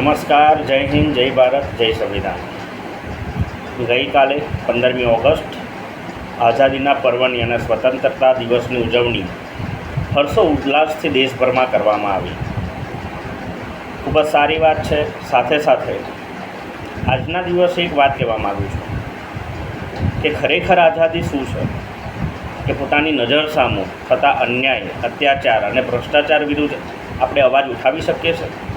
નમસ્કાર, જય હિન્દ, જય ભારત, જય સંવિધાન. ગઈકાલે પંદરમી ઓગસ્ટ, આઝાદીના પર્વની અને સ્વતંત્રતા દિવસની ઉજવણી હર્ષો ઉલ્લાસથી દેશભરમાં કરવામાં આવી. ખૂબ જ સારી વાત છે. સાથે સાથે આજના દિવસે એક વાત કહેવા માગું છું કે ખરેખર આઝાદી શું છે? કે પોતાની નજર સામું થતા અન્યાય, અત્યાચાર અને ભ્રષ્ટાચાર વિરુદ્ધ આપણે અવાજ ઉઠાવી શકીએ છીએ?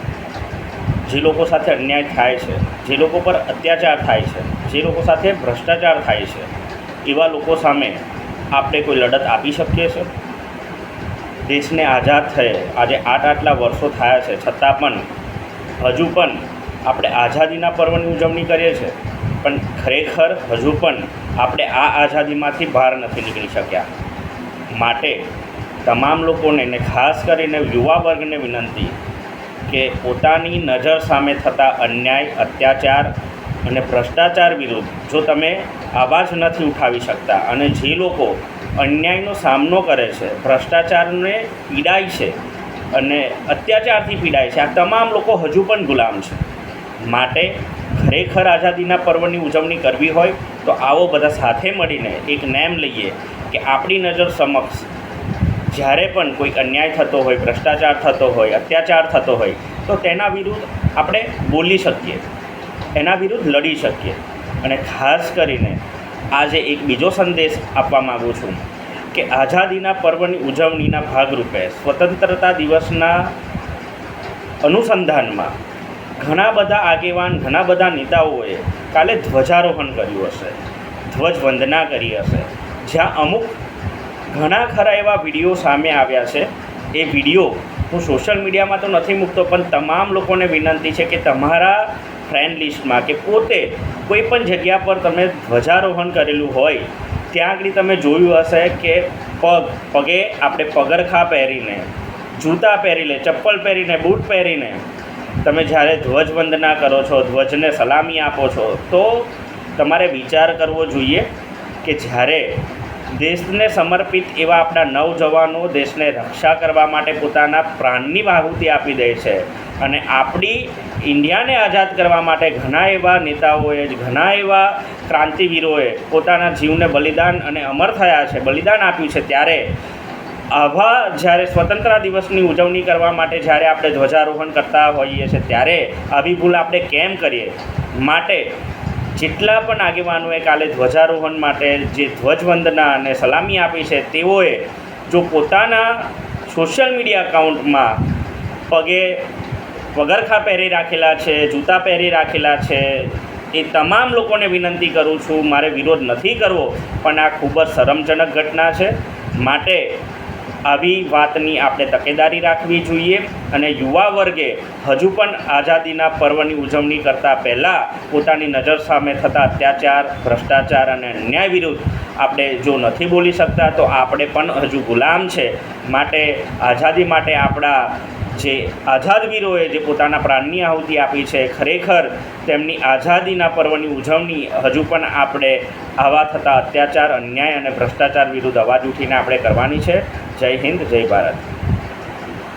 જે લોકો સાથે અન્યાય થાય છે, જે લોકો પર અત્યાચાર થાય છે, જે લોકો સાથે ભ્રષ્ટાચાર થાય છે, એવા લોકો સામે આપણે કોઈ લડત આપી શકીએ છીએ? દેશને આઝાદ થયે. આજે આઠ આટલા વર્ષો થયા છે. છતાં પણ હજુ પણ આપણે આઝાદીના પર્વની ઉજવણી કરીએ છીએ. પણ ખરેખર હજુ પણ આપણે આ આઝાદીમાંથી બહાર નથી નીકળી શક્યા. માટે તમામ લોકોને ને ખાસ કરીને યુવા વર્ગને વિનંતી કે પોતાની નજર સામે થતા અન્યાય, અત્યાચાર અને ભ્રષ્ટાચાર વિરુદ્ધ જો તમે આવાજ નથી ઉઠાવી શકતા અને જે લોકો અન્યાયનો સામનો કરે છે, ભ્રષ્ટાચારને પીડાય છે અને અત્યાચારથી પીડાય છે, આ તમામ લોકો હજુ પણ ગુલામ છે. માટે ખરેખર આઝાદીના પર્વની ઉજવણી કરવી હોય તો આવો બધા સાથે મળીને એક નેમ લઈએ કે આપણી નજર સમક્ષ જ્યારે પણ કોઈ અન્યાય થતો હોય, ભ્રષ્ટાચાર થતો હોય, અત્યાચાર થતો હોય, તો તેના વિરુદ્ધ આપણે બોલી શકીએ. એના વિરુદ્ધ લડી શકીએ. અને ખાસ કરીને આજે એક બીજો સંદેશ આપવા માગું છું કે આઝાદીના પર્વની ઉજવણીના ભાગરૂપે સ્વતંત્રતા દિવસના અનુસંધાનમાં ઘણા બધા આગેવાન, ઘણા બધા નેતાઓએ કાલે ધ્વજારોહણ કર્યું હશે. ધ્વજવંદના કરી હશે. જ્યાં અમુક ઘણા ખરા એવા વીડિયો સામે આવ્યા છે. એ વીડિયો હું સોશિયલ મીડિયામાં તો નથી મૂકતો, પણ તમામ લોકોને વિનંતી છે કે તમારા ફ્રેન્ડ લિસ્ટમાં કે પોતે કોઈ પણ જગ્યા પર તમે ધ્વજારોહણ કરેલું હોય, ત્યાં આગળ તમે જોયું હશે કે પગ, પગે આપણે પગરખા પહેરીને, જૂતા પહેરીને, ચપ્પલ પહેરીને, બૂટ પહેરીને તમે જ્યારે ધ્વજવંદના કરો છો, ધ્વજને સલામી આપો છો, તો તમારે વિચાર કરવો જોઈએ કે જ્યારે દેશને સમર્પિત એવા આપણા નવજવાનો દેશને રક્ષા કરવા માટે પોતાના પ્રાણની આહુતિ આપી દે છે. અને આપણી ઇન્ડિયાને આઝાદ કરવા માટે ઘણા એવા નેતાઓએ ઘણા એવા ક્રાંતિવીરોએ પોતાના જીવને બલિદાન અને અમર થયા છે, બલિદાન આપ્યું છે. ત્યારે આવા જ્યારે સ્વતંત્ર દિવસની ઉજવણી કરવા માટે જ્યારે આપણે ધ્વજારોહણ કરતા હોઈએ છીએ, ત્યારે આવી ભૂલ આપણે કેમ કરીએ? માટે જેટલા પણ આગેવાનોએ કાલે ધ્વજારોહણ માટે જે ધ્વજવંદના અને સલામી આપી છે, તેઓએ જો પોતાના સોશિયલ મીડિયા અકાઉન્ટમાં પગે પગરખા પહેરી રાખેલા છે, જૂતા પહેરી રાખેલા છે, એ તમામ લોકોને વિનંતી કરું છું, મારે વિરોધ નથી કરવો, પણ આ ખૂબ જ શરમજનક ઘટના છે. માટે આવી વાતની આપણે તકેદારી રાખવી જોઈએ અને યુવા વર્ગે હજુ પણ આઝાદીના પર્વની ઉજવણી કરતાં પહેલાં પોતાની નજર સામે થતા અત્યાચાર, ભ્રષ્ટાચાર અને અન્યાય વિરુદ્ધ આપણે જો નથી બોલી શકતા, તો આપણે પણ હજુ ગુલામ છે. માટે, આઝાદી માટે આપણા જે આઝાદવીરોએ જે પોતાના પ્રાણની આહુતિ આપી છે, ખરેખર તેમની આઝાદીના પર્વની ઉજવણી હજુ પણ આપણે આવા થતા અત્યાચાર, અન્યાય અને ભ્રષ્ટાચાર વિરુદ્ધ અવાજ ઉઠીને આપણે કરવાની છે. જય હિન્દ જય ભારત.